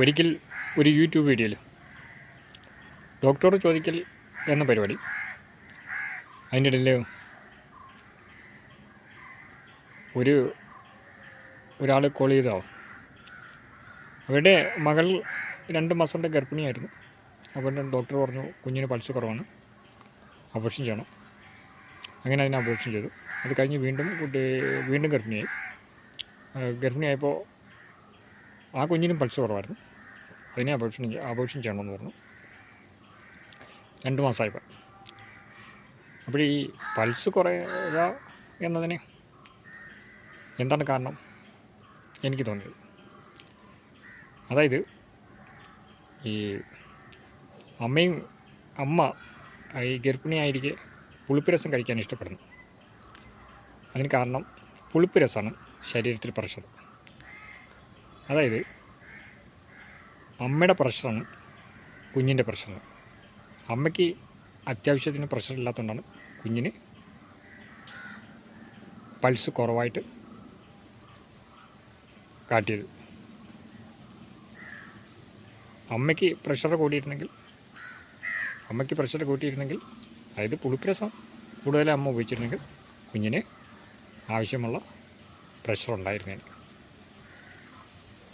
ഒരിക്കൽ ഒരു യൂട്യൂബ് വീഡിയോയിൽ ഡോക്ടറോട് ചോദിക്കൽ എന്ന പരിപാടി. അതിന്റെ ഇടയിൽ ഒരു ഒരാൾ കോൾ ചെയ്തോ അവരുടെ മകൾ രണ്ട് മാസത്തെ ഗർഭിണിയായിരുന്നു. അപ്പോൾ ഡോക്ടർ പറഞ്ഞു കുഞ്ഞിന് പൾസ് കുറവാണ്. അബോർഷൻ ചെയ്യണം. അങ്ങനെ അതിനെ അബോർഷൻ ചെയ്തു. അത് കഴിഞ്ഞ് വീണ്ടും വീണ്ടും ഗർഭിണിയായി. ഗർഭിണിയായപ്പോൾ ആ കുഞ്ഞിനും പൾസ് കുറവായിരുന്നു. അതിനെ അപേക്ഷ അബോർഷൻ ചെയ്യണമെന്ന് പറഞ്ഞു. രണ്ട് മാസമായപ്പോൾ അപ്പോൾ ഈ പൾസ് കുറയുക എന്നതിന് എന്താണ് കാരണം? എനിക്ക് തോന്നിയത്. അതായത് ഈ അമ്മയും അമ്മ ഈ ഗർഭിണിയായിരിക്കെ പുളിപ്പ് രസം കഴിക്കാൻ ഇഷ്ടപ്പെടുന്നു. അതിന് കാരണം പുളിപ്പ് രസമാണ് ശരീരത്തിൽ പ്രഷർ അതായത് അമ്മയുടെ പ്രഷറാണ് കുഞ്ഞിന്റെ പ്രഷർ അമ്മയ്ക്ക് അത്യാവശ്യത്തിന് പ്രഷർ ഇല്ലാത്തതുകൊണ്ടാണ് കുഞ്ഞിന് പൾസ് കുറവായിട്ട് കാട്ടിയത്. അമ്മയ്ക്ക് പ്രഷർ കൂടിയിരുന്നെങ്കിൽ അമ്മയ്ക്ക് പ്രഷർ കൂട്ടിയിരുന്നെങ്കിൽ അതായത് പുളിപ്രസം കൂടുതൽ അമ്മ ഉപയോഗിച്ചിരുന്നെങ്കിൽ കുഞ്ഞിന് ആവശ്യമുള്ള പ്രഷർ ഉണ്ടായിരുന്നേനെ.